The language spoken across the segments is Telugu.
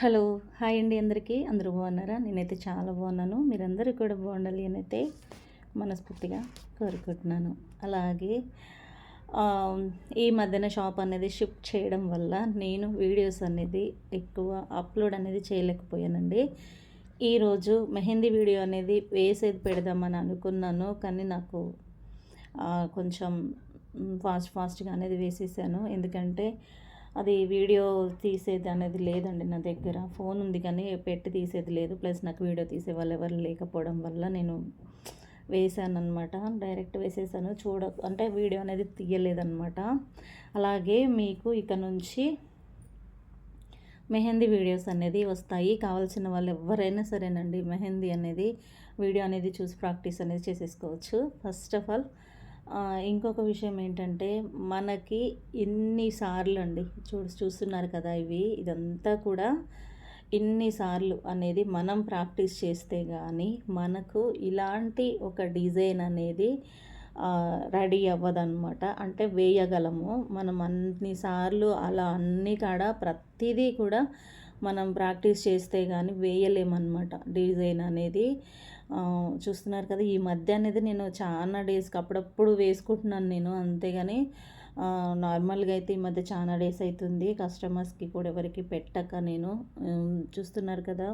హలో హాయ్ అండి అందరికీ. అందరూ బాగున్నారా? నేనైతే చాలా బాగున్నాను. మీరందరూ కూడా బాగుండాలి అని అయితే మనస్ఫూర్తిగా కోరుకుంటున్నాను. అలాగే ఈ మధ్యన షాప్ అనేది షిఫ్ట్ చేయడం వల్ల నేను వీడియోస్ అనేది ఎక్కువ అప్లోడ్ అనేది చేయలేకపోయానండి. ఈరోజు మెహందీ వీడియో అనేది వేసేది పెడదామని అనుకున్నాను. కానీ నాకు కొంచెం ఫాస్ట్ ఫాస్ట్గా అనేది వేసేసాను. ఎందుకంటే అది వీడియో తీసేది అనేది లేదండి నా దగ్గర. ఫోన్ ఉంది కానీ పెట్టి తీసేది లేదు. ప్లస్ నాకు వీడియో తీసే వాళ్ళు ఎవరు లేకపోవడం వల్ల నేను వేసాను అనమాట డైరెక్ట్ వేసేసాను. చూడ అంటే వీడియో అనేది తీయలేదన్నమాట. అలాగే మీకు ఇక నుంచి మెహందీ వీడియోస్ అనేది వస్తాయి. కావాల్సిన వాళ్ళు ఎవరైనా సరేనండి మెహందీ అనేది వీడియో అనేది చూసి ప్రాక్టీస్ అనేది చేసేసుకోవచ్చు. ఫస్ట్ ఆఫ్ ఆల్ ఇంకొక విషయం ఏంటంటే మనకి ఇన్నిసార్లు అండి చూ చూస్తున్నారు కదా ఇవి. ఇదంతా కూడా ఇన్నిసార్లు అనేది మనం ప్రాక్టీస్ చేస్తే కానీ మనకు ఇలాంటి ఒక డిజైన్ అనేది రెడీ అవ్వదన్నమాట. అంటే వేయగలము. మనం అన్నిసార్లు అలా అన్ని కాడ ప్రతిదీ కూడా మనం ప్రాక్టీస్ చేస్తే కానీ వేయలేమన్నమాట డిజైన్ అనేది. చూస్తున్నారు కదా ఈ మధ్య అనేది నేను చాలా డేస్కి అప్పుడప్పుడు వేసుకుంటున్నాను నేను అంతేగాని నార్మల్గా అయితే ఈ మధ్య చాలా డేస్ అవుతుంది కస్టమర్స్కి కూడా ఎవరికి పెట్టక నేను చూస్తున్నారు కదా.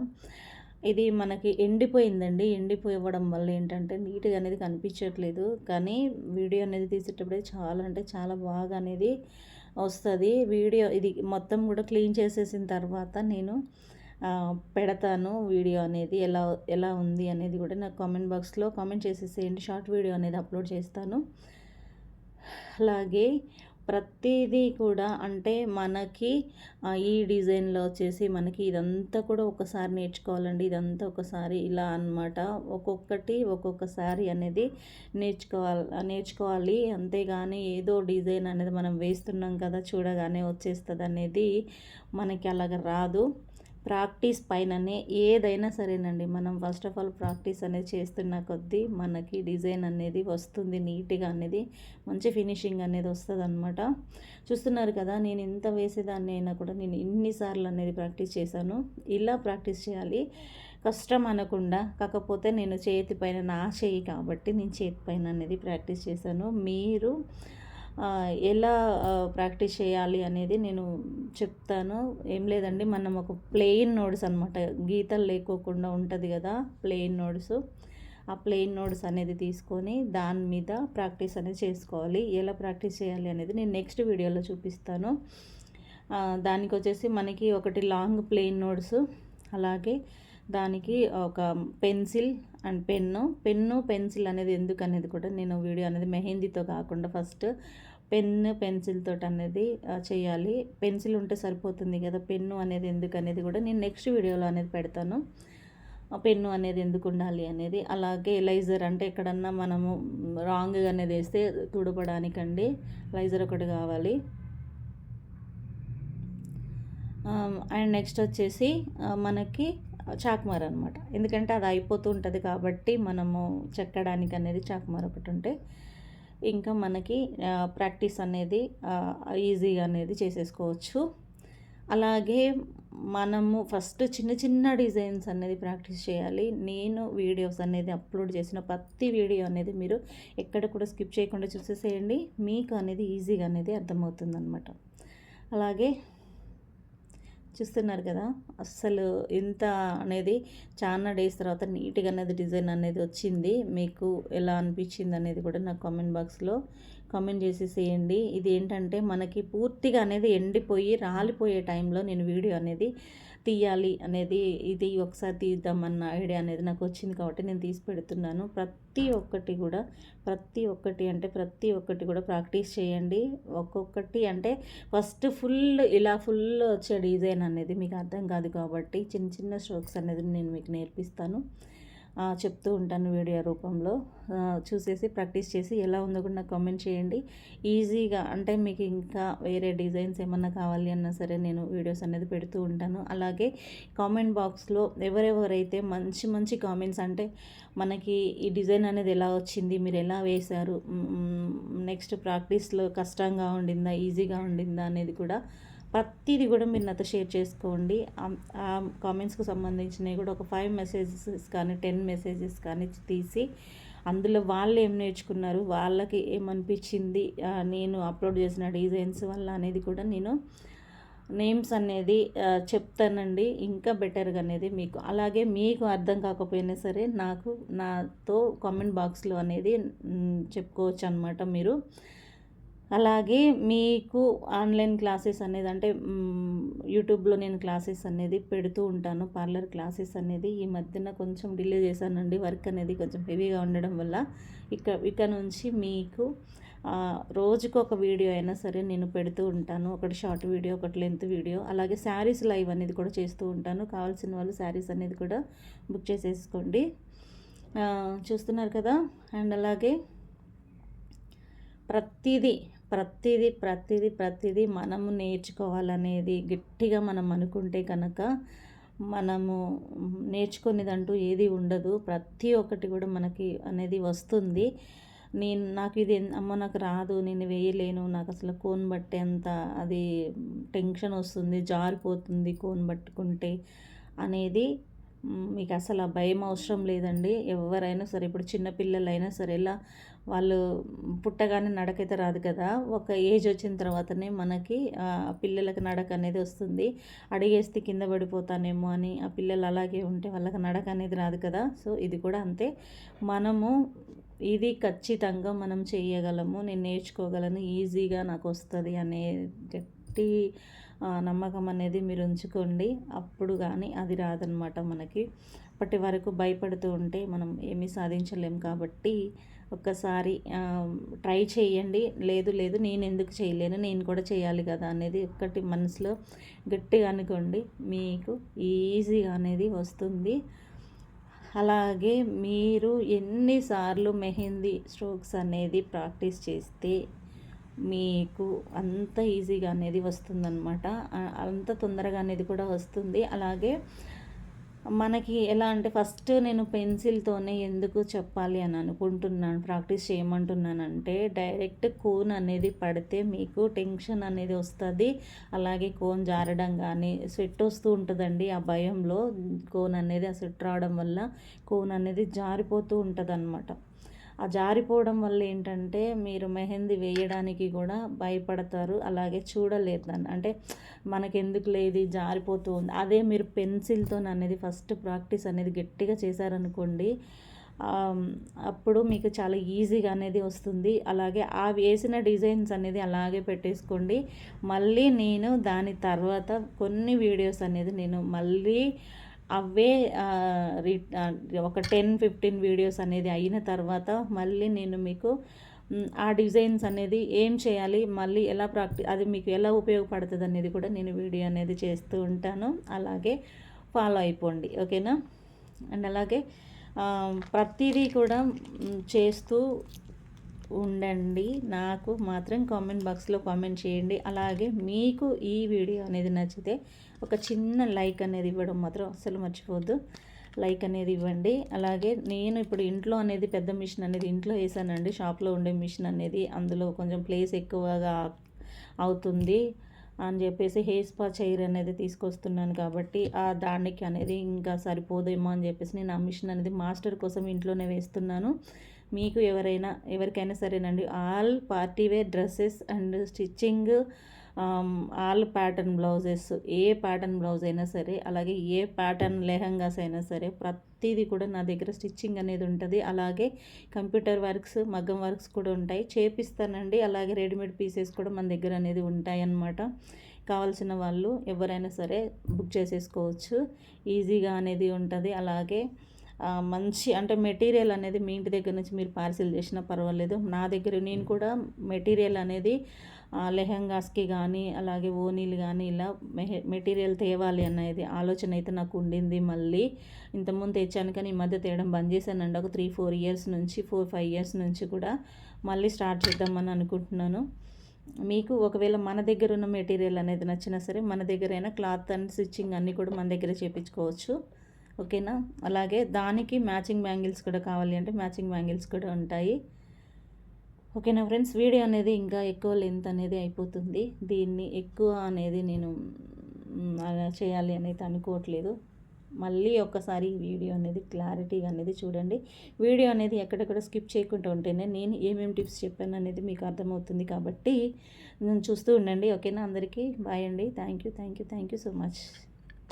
ఇది మనకి ఎండిపోయిందండి. ఎండిపోవడం వల్ల ఏంటంటే నీట్గా అనేది కనిపించట్లేదు. కానీ వీడియో అనేది తీసేటప్పుడే చాలా అంటే చాలా బాగా అనేది వస్తుంది. వీడియో ఇది మొత్తం కూడా క్లీన్ చేసేసిన తర్వాత నేను పెడతాను వీడియో అనేది ఎలా ఎలా ఉంది అనేది కూడా నాకు కామెంట్ బాక్స్లో కామెంట్ చేసేసేయండి. షార్ట్ వీడియో అనేది అప్లోడ్ చేస్తాను. అలాగే ప్రతిదీ కూడా అంటే మనకి ఈ డిజైన్లో వచ్చేసి మనకి ఇదంతా కూడా ఒకసారి నేర్చుకోవాలండి. ఇదంతా ఒకసారి ఇలా అన్నమాట. ఒక్కొక్కటి ఒక్కొక్కసారి అనేది నేర్చుకోవాలి నేర్చుకోవాలి. అంతేగాని ఏదో డిజైన్ అనేది మనం వేస్తున్నాం కదా చూడగానే వచ్చేస్తుంది అనేది మనకి అలాగ రాదు. ప్రాక్టీస్ పైననే ఏదైనా సరేనండి. మనం ఫస్ట్ ఆఫ్ ఆల్ ప్రాక్టీస్ అనేది చేస్తున్న కొద్దీ మనకి డిజైన్ అనేది వస్తుంది నీట్గా అనేది మంచి ఫినిషింగ్ అనేది వస్తుంది అనమాట చూస్తున్నారు కదా నేను ఎంత వేసేదాన్ని అయినా కూడా నేను ఇన్నిసార్లు అనేది ప్రాక్టీస్ చేశాను. ఇలా ప్రాక్టీస్ చేయాలి. కష్టం అనకుండా కాకపోతే నేను చేతి పైన నా చేయి కాబట్టి నేను చేతి పైన అనేది ప్రాక్టీస్ చేశాను. మీరు ఎలా ప్రాక్టీస్ చేయాలి అనేది నేను చెప్తాను. ఏం లేదండి మనం ఒక ప్లెయిన్ నోట్స్ అనమాట గీతలు లేకోకుండా ఉంటుంది కదా ప్లెయిన్ నోట్స్ ఆ ప్లెయిన్ నోట్స్ అనేది తీసుకొని దాని మీద ప్రాక్టీస్ అనేది చేసుకోవాలి. ఎలా ప్రాక్టీస్ చేయాలి అనేది నేను నెక్స్ట్ వీడియోలో చూపిస్తాను. దానికి వచ్చేసి మనకి ఒకటి లాంగ్ ప్లెయిన్ నోట్స్ అలాగే దానికి ఒక pencil and pen. Pen pencil అనేది ఎందుకు అనేది కూడా నేను వీడియో అనేది మెహందీతో కాకుండా ఫస్ట్ పెన్ పెన్సిల్ తోటి అనేది చేయాలి. పెన్సిల్ ఉంటే సరిపోతుంది కదా పెన్ను అనేది ఎందుకు అనేది కూడా నేను నెక్స్ట్ వీడియోలో అనేది పెడతాను. పెన్ను అనేది ఎందుకు ఉండాలి అనేది. అలాగే లైజర్ అంటే ఎక్కడన్నా మనము రాంగ్గా అనేది వేస్తే తుడపడానికండి లైజర్ ఒకటి కావాలి. అండ్ నెక్స్ట్ వచ్చేసి మనకి చాకుమార్ అనమాట ఎందుకంటే అది అయిపోతూ ఉంటుంది కాబట్టి మనము చెక్కడానికి అనేది చాకుమార్ ఒకటి ఉంటే ఇంకా మనకి ప్రాక్టీస్ అనేది ఈజీగా అనేది చేసేసుకోవచ్చు. అలాగే మనము ఫస్ట్ చిన్న చిన్న డిజైన్స్ అనేది ప్రాక్టీస్ చేయాలి. నేను వీడియోస్ అనేది అప్లోడ్ చేసిన ప్రతి వీడియో అనేది మీరు ఎక్కడ కూడా స్కిప్ చేయకుండా చూసేసేయండి. మీకు అనేది ఈజీగా అనేది అర్థమవుతుంది అనమాట అలాగే చూస్తున్నారు కదా అస్సలు ఇంత అనేది చాలా డేస్ తర్వాత నీట్గా అనేది డిజైన్ అనేది వచ్చింది. మీకు ఎలా అనిపించింది అనేది కూడా నాకు కామెంట్ బాక్స్లో కామెంట్ చేసేసేయండి. ఇది ఏంటంటే మనకి పూర్తిగా అనేది ఎండిపోయి రాలిపోయే టైంలో నేను వీడియో అనేది తీయాలి అనేది ఇది ఒకసారి తీద్దామన్న ఐడియా అనేది నాకు వచ్చింది కాబట్టి నేను తీసి పెడుతున్నాను. ప్రతి ఒక్కటి కూడా ప్రతి ఒక్కటి అంటే ప్రతి ఒక్కటి కూడా ప్రాక్టీస్ చేయండి. ఒక్కొక్కటి అంటే ఫస్ట్ ఫుల్ ఇలా ఫుల్ వచ్చే డిజైన్ అనేది మీకు అర్థం కాదు కాబట్టి చిన్న చిన్న స్ట్రోక్స్ అనేది నేను మీకు నేర్పిస్తాను. చెప్తూ ఉంటాను వీడియో రూపంలో. చూసేసి ప్రాక్టీస్ చేసి ఎలా ఉందో కూడా నాకు కామెంట్ చేయండి. ఈజీగా అంటే మీకు ఇంకా వేరే డిజైన్స్ ఏమన్నా కావాలి అన్నా సరే నేను వీడియోస్ అనేది పెడుతూ ఉంటాను. అలాగే కామెంట్ బాక్స్లో ఎవరెవరైతే మంచి మంచి కామెంట్స్ అంటే మనకి ఈ డిజైన్ అనేది ఎలా వచ్చింది మీరు ఎలా వేశారు నెక్స్ట్ ప్రాక్టీస్లో కష్టంగా ఉండిందా ఈజీగా ఉండిందా అనేది కూడా ప్రతిదీ కూడా మీరు నాతో షేర్ చేసుకోండి. ఆ కామెంట్స్కి సంబంధించినవి కూడా ఒక ఫైవ్ మెసేజెస్ కానీ టెన్ మెసేజెస్ కానీ తీసి అందులో వాళ్ళు ఏం నేర్చుకున్నారు వాళ్ళకి ఏమనిపించింది నేను అప్లోడ్ చేసిన డిజైన్స్ వల్ల అనేది కూడా నేను నేమ్స్ అనేది చెప్తానండి. ఇంకా బెటర్గా అనేది మీకు అలాగే మీకు అర్థం కాకపోయినా సరే నాకు నాతో కామెంట్ బాక్స్లో అనేది చెప్పుకోవచ్చు అనమాట మీరు. అలాగే మీకు ఆన్లైన్ క్లాసెస్ అనేది అంటే యూట్యూబ్లో నేను క్లాసెస్ అనేది పెడుతూ ఉంటాను. పార్లర్ క్లాసెస్ అనేది ఈ మధ్యన కొంచెం డిలే చేశానండి. వర్క్ అనేది కొంచెం హెవీగా ఉండడం వల్ల ఇక ఇక నుంచి మీకు రోజుకు ఒక వీడియో అయినా సరే నేను పెడుతూ ఉంటాను. ఒకటి షార్ట్ వీడియో ఒకటి లెంత్ వీడియో. అలాగే శారీస్ లైవ్ అనేది కూడా చేస్తూ ఉంటాను. కావాల్సిన వాళ్ళు శారీస్ అనేది కూడా బుక్ చేసేసుకోండి. చూస్తున్నారు కదా? అండ్ అలాగే ప్రతిదీ ప్రతిదీ ప్రతిదీ ప్రతిదీ మనము నేర్చుకోవాలనేది గట్టిగా మనం అనుకుంటే కనుక మనము నేర్చుకునేదంటూ ఏది ఉండదు. ప్రతి ఒక్కటి కూడా మనకి అనేది వస్తుంది. నేను నాకు ఇది అమ్మ నాకు రాదు నేను వేయలేను నాకు అసలు కోన్ బట్టే అంత అది టెన్షన్ వస్తుంది జారిపోతుంది కోన్ పట్టుకుంటే అనేది మీకు అసలు ఆ భయం అవసరం లేదండి. ఎవరైనా సరే ఇప్పుడు చిన్నపిల్లలైనా సరే ఇలా వాళ్ళు పుట్టగానే నడకైతే రాదు కదా. ఒక ఏజ్ వచ్చిన తర్వాతనే మనకి పిల్లలకు నడక అనేది వస్తుంది. అడిగేస్తే కింద పడిపోతానేమో అని ఆ పిల్లలు అలాగే ఉంటే వాళ్ళకి నడక అనేది రాదు కదా. సో ఇది కూడా అంతే. మనము ఇది ఖచ్చితంగా మనం చేయగలము. నేను నేర్చుకోగలను. ఈజీగా నాకు వస్తుంది అనే గట్టి నమ్మకం అనేది మీరు ఉంచుకోండి. అప్పుడు కానీ అది రాదనమాట మనకి. అప్పటి వరకు భయపడుతూ ఉంటే మనం ఏమీ సాధించలేం కాబట్టి ఒక్కసారి ట్రై చేయండి. లేదు లేదు నేను ఎందుకు చేయలేను? నేను కూడా చేయాలి కదా అనేది ఒక్కటి మనసులో గట్టిగా అనుకోండి. మీకు ఈజీగా అనేది వస్తుంది. అలాగే మీరు ఎన్నిసార్లు మెహందీ స్ట్రోక్స్ అనేది ప్రాక్టీస్ చేస్తే మీకు అంత ఈజీగా అనేది వస్తుందన్నమాట. అంత తొందరగా అనేది కూడా వస్తుంది. అలాగే మనకి ఎలా అంటే ఫస్ట్ నేను పెన్సిల్తోనే ఎందుకు చెప్పాలి అని అనుకుంటున్నాను ప్రాక్టీస్ చేయమంటున్నానంటే డైరెక్ట్ కోన్ అనేది పడితే మీకు టెన్షన్ అనేది వస్తుంది. అలాగే కోన్ జారడం కానీ స్వెట్ వస్తూ ఉంటుందండి ఆ భయంలో. కోన్ అనేది ఆ స్వెట్ రావడం వల్ల కోన్ అనేది జారిపోతూ ఉంటుంది అనమాట ఆ జారిపోవడం వల్ల ఏంటంటే మీరు మెహందీ వేయడానికి కూడా భయపడతారు. అలాగే చూడలేరు దాన్ని అంటే మనకెందుకు లేదు జారిపోతూ ఉంది. అదే మీరు పెన్సిల్తో అనేది ఫస్ట్ ప్రాక్టీస్ అనేది గట్టిగా చేశారనుకోండి అప్పుడు మీకు చాలా ఈజీగా అనేది వస్తుంది. అలాగే ఆ వేసిన డిజైన్స్ అనేది అలాగే పెట్టేసుకోండి. మళ్ళీ నేను దాని తర్వాత కొన్ని వీడియోస్ అనేది నేను మళ్ళీ అవే ఒక టెన్ ఫిఫ్టీన్ వీడియోస్ అనేది అయిన తర్వాత మళ్ళీ నేను మీకు ఆ డిజైన్స్ అనేది ఏం చేయాలి మళ్ళీ ఎలా ప్రాక్టీ అది మీకు ఎలా ఉపయోగపడుతుంది అనేది కూడా నేను వీడియో అనేది చేస్తూ ఉంటాను. అలాగే ఫాలో అయిపోండి ఓకేనా? అండ్ అలాగే ప్రతిదీ కూడా చేస్తూ ఉండండి. నాకు మాత్రం కామెంట్ బాక్స్లో కామెంట్ చేయండి. అలాగే మీకు ఈ వీడియో అనేది నచ్చితే ఒక చిన్న లైక్ అనేది ఇవ్వడం మాత్రం అస్సలు మర్చిపోవద్దు. లైక్ అనేది ఇవ్వండి. అలాగే నేను ఇప్పుడు ఇంట్లో అనేది పెద్ద మిషన్ అనేది ఇంట్లో వేసానండి. షాప్లో ఉండే మిషన్ అనేది అందులో కొంచెం ప్లేస్ ఎక్కువగా అవుతుంది అని చెప్పేసి హెయిర్ స్పా చైర్ అనేది తీసుకొస్తున్నాను కాబట్టి ఆ దానికి అనేది ఇంకా సరిపోదేమో అని చెప్పేసి నేను ఆ మిషన్ అనేది మాస్టర్ కోసం ఇంట్లోనే వేస్తున్నాను. మీకు ఎవరైనా ఎవరికైనా సరేనండి. All party wear dresses and stitching all pattern blouses A pattern blouse అయినా సరే అలాగే ఏ ప్యాటర్న్ లెహంగాస్ అయినా సరే ప్రతిదీ కూడా నా దగ్గర స్టిచ్చింగ్ అనేది ఉంటుంది. అలాగే కంప్యూటర్ వర్క్స్ మగ్గం వర్క్స్ కూడా ఉంటాయి. చేపిస్తానండి. అలాగే రెడీమేడ్ పీసెస్ కూడా మన దగ్గర అనేది ఉంటాయి అన్నమాట కావాల్సిన వాళ్ళు ఎవరైనా సరే బుక్ చేసేసుకోవచ్చు. ఈజీగా అనేది ఉంటుంది. అలాగే మంచి అంటే మెటీరియల్ అనేది మీ ఇంటి దగ్గర నుంచి మీరు పార్సిల్ చేసినా పర్వాలేదు. నా దగ్గర నేను కూడా మెటీరియల్ అనేది లెహంగాస్కి కానీ అలాగే ఓనీలు కానీ ఇలా మెహ మెటీరియల్ తేవాలి అనేది ఆలోచన అయితే నాకు ఉండింది మళ్ళీ. ఇంతకుముందు తెచ్చాను కానీ ఈ మధ్య తేయడం బంద్ చేశానండి. ఒక త్రీ ఫోర్ ఇయర్స్ నుంచి ఫోర్ ఫైవ్ ఇయర్స్ నుంచి కూడా మళ్ళీ స్టార్ట్ చేద్దామని అనుకుంటున్నాను. మీకు ఒకవేళ మన దగ్గర ఉన్న మెటీరియల్ అనేది నచ్చినా సరే మన దగ్గరైనా క్లాత్ అండ్ స్టిచ్చింగ్ అన్నీ కూడా మన దగ్గర చేయించుకోవచ్చు ఓకేనా? అలాగే దానికి మ్యాచింగ్ బ్యాంగిల్స్ కూడా కావాలి అంటే మ్యాచింగ్ బ్యాంగిల్స్ కూడా ఉంటాయి. ఓకేనా ఫ్రెండ్స్? వీడియో అనేది ఇంకా ఎక్కువ లెంత్ అనేది అయిపోతుంది. దీన్ని ఎక్కువ అనేది నేను అలా చేయాలి అనేది అనుకోవట్లేదు. మళ్ళీ ఒకసారి వీడియో అనేది క్లారిటీగా అనేది చూడండి. వీడియో అనేది ఎక్కడెక్కడ స్కిప్ చేయకుండా ఉంటేనే నేను ఏమేమి టిప్స్ చెప్పాను అనేది మీకు అర్థమవుతుంది కాబట్టి నేను చూస్తూ ఉండండి. ఓకేనా? అందరికీ బాయ్ అండి. Thank you thank you thank you so much.